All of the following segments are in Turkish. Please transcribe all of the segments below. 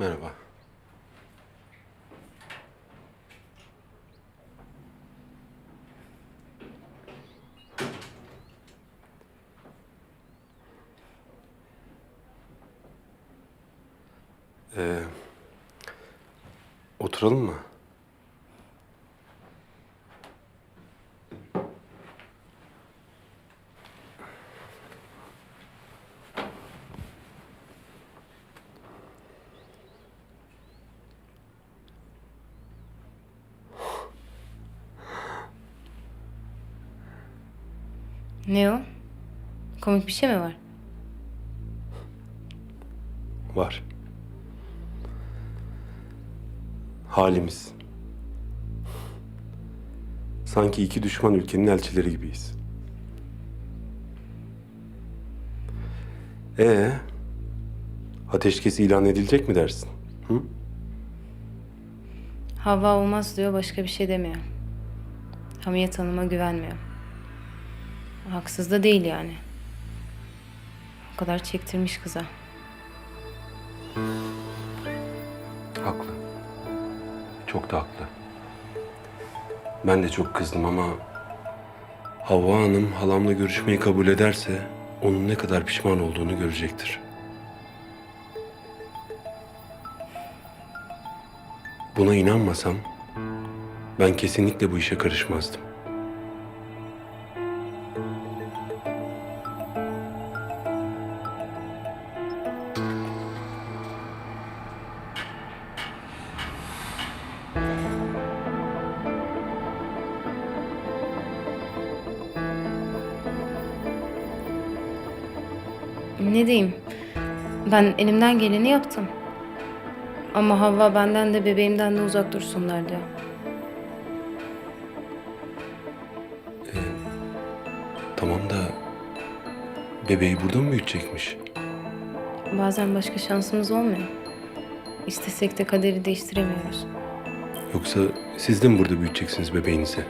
Merhaba. Ee, oturalım mı? Ne o? Komik bir şey mi var? Var. Halimiz. Sanki iki düşman ülkenin elçileri gibiyiz. Ee, ateşkes ilan edilecek mi dersin? Hı? Havva olmaz diyor başka bir şey demiyor. Hamiyet Hanım'a güvenmiyor. Haksız da değil yani. O kadar çektirmiş kıza. Haklı. Çok da haklı. Ben de çok kızdım ama Havva Hanım halamla görüşmeyi kabul ederse onun ne kadar pişman olduğunu görecektir. Buna inanmasam ben kesinlikle bu işe karışmazdım. Ne diyeyim? Ben elimden geleni yaptım. Ama Havva benden de bebeğimden de uzak dursunlar diyor. Tamam da bebeği burada mı büyütecekmiş? Bazen başka şansımız olmuyor. İstesek de kaderi değiştiremiyoruz. Yoksa siz de mi burada büyüteceksiniz bebeğinizi?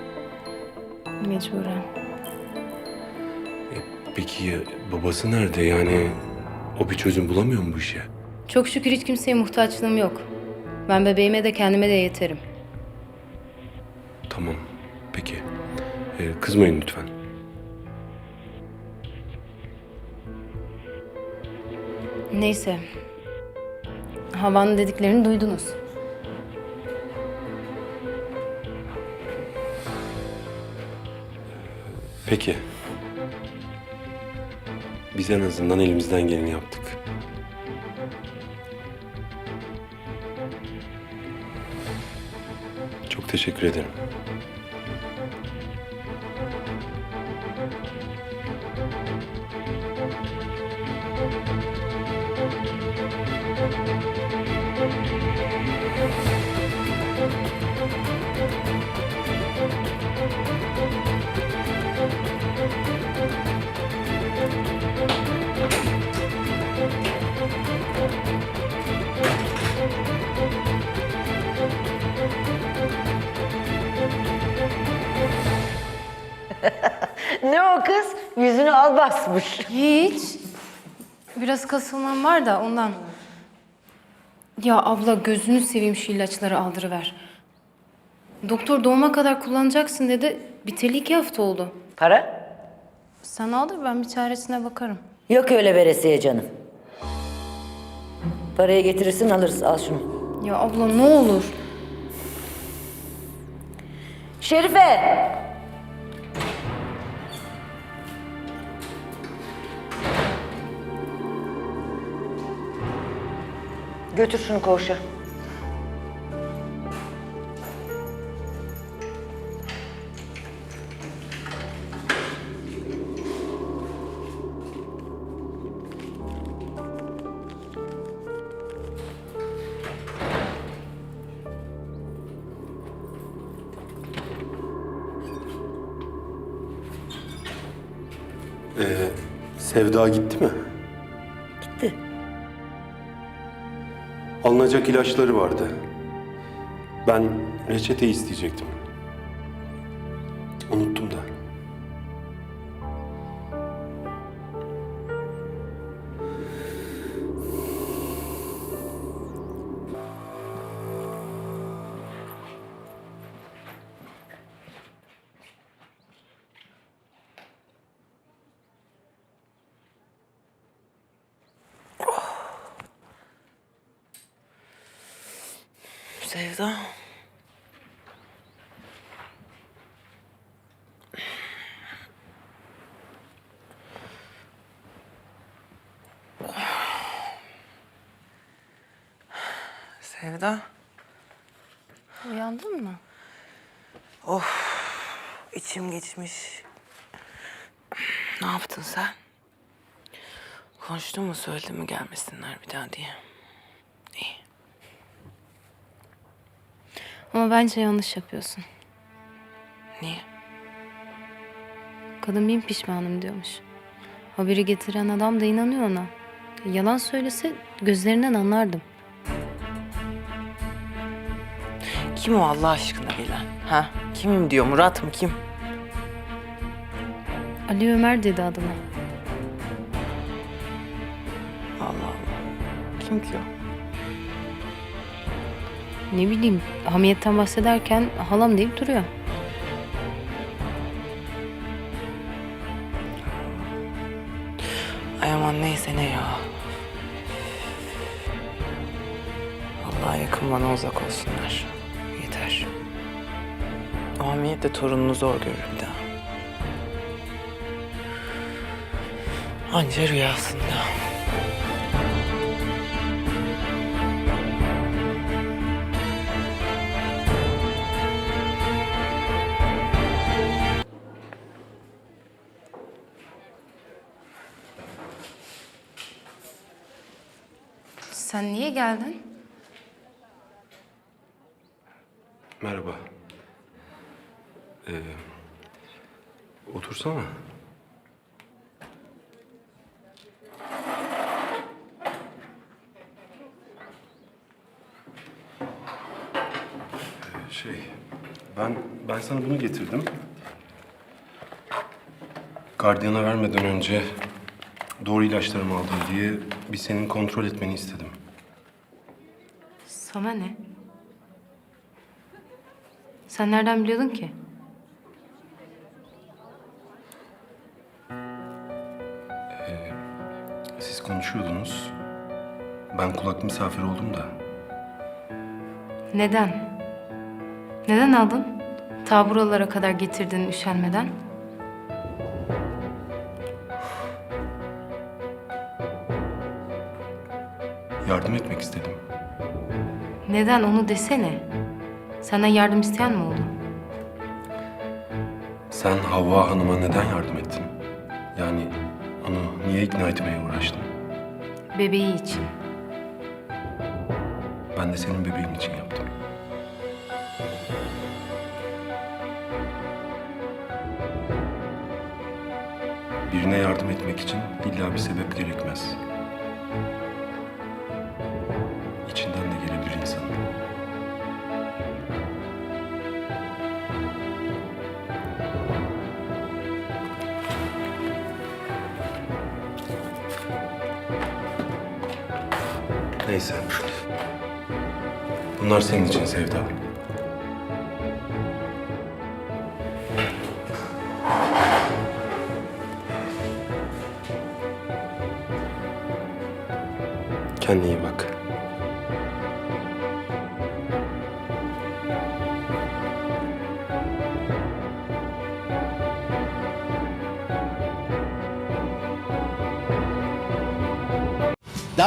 Mecburen. Peki ya babası nerede? Yani o bir çözüm bulamıyor mu bu işe? Çok şükür hiç kimseye muhtaçlığım yok. Ben bebeğime de kendime de yeterim. Tamam. Peki. Ee, kızmayın lütfen. Neyse. Havanın dediklerini duydunuz. Peki. Biz en azından elimizden geleni yaptık. Çok teşekkür ederim. Kız? Yüzünü al basmış. Hiç. Biraz kasılmam var da ondan. Ya abla gözünü seveyim şu ilaçları aldırıver. Doktor doğuma kadar kullanacaksın dedi. Biteli iki hafta oldu. Para? Sen aldır ben bir çaresine bakarım. Yok öyle veresiye canım. Parayı getirirsin alırız. Al şunu. Ya abla ne olur. Şerife! Götür şunu koğuşa. Ee, Sevda gitti mi? Alınacak ilaçları vardı. Ben reçete isteyecektim. Sevda. Sevda, Uyandın mı? içim geçmiş. Ne yaptın sen? Konuştun mu, söyledin mi gelmesinler bir daha diye? Ama bence yanlış yapıyorsun. Niye? Kadın bin pişmanım diyormuş. Haberi getiren adam da inanıyor ona. Yalan söylese gözlerinden anlardım. Kim o Allah aşkına bilen? Ha? Kimim diyor, Murat mı kim? Ali Ömer dedi adına. Allah Allah. Kim ki o? Ne bileyim hamiyetten bahsederken halam deyip duruyor. Ay aman neyse ne ya. Allah yakın bana uzak olsunlar. Yeter. O hamiyet de torununu zor görür bir daha. Anca rüyasında. Sen niye geldin? Merhaba. Ee, otursana. Ee, şey, ben ben sana bunu getirdim. Gardiyana vermeden önce doğru ilaçlarımı aldım diye bir senin kontrol etmeni istedim. Sana ne? Sen nereden biliyordun ki? Siz konuşuyordunuz. Ben kulak misafir oldum da. Neden? Neden aldın? Ta buralara kadar getirdin üşenmeden. Yardım etmek istedim. Neden onu desene. Senden yardım isteyen mi oldu? Sen Havva Hanım'a neden yardım ettin? Yani onu niye ikna etmeye uğraştın? Bebeği için. Ben de senin bebeğin için yaptım. Birine yardım etmek için illa bir sebep gerekmez. Neyse. Bunlar senin için Sevda. Kendine iyi bak.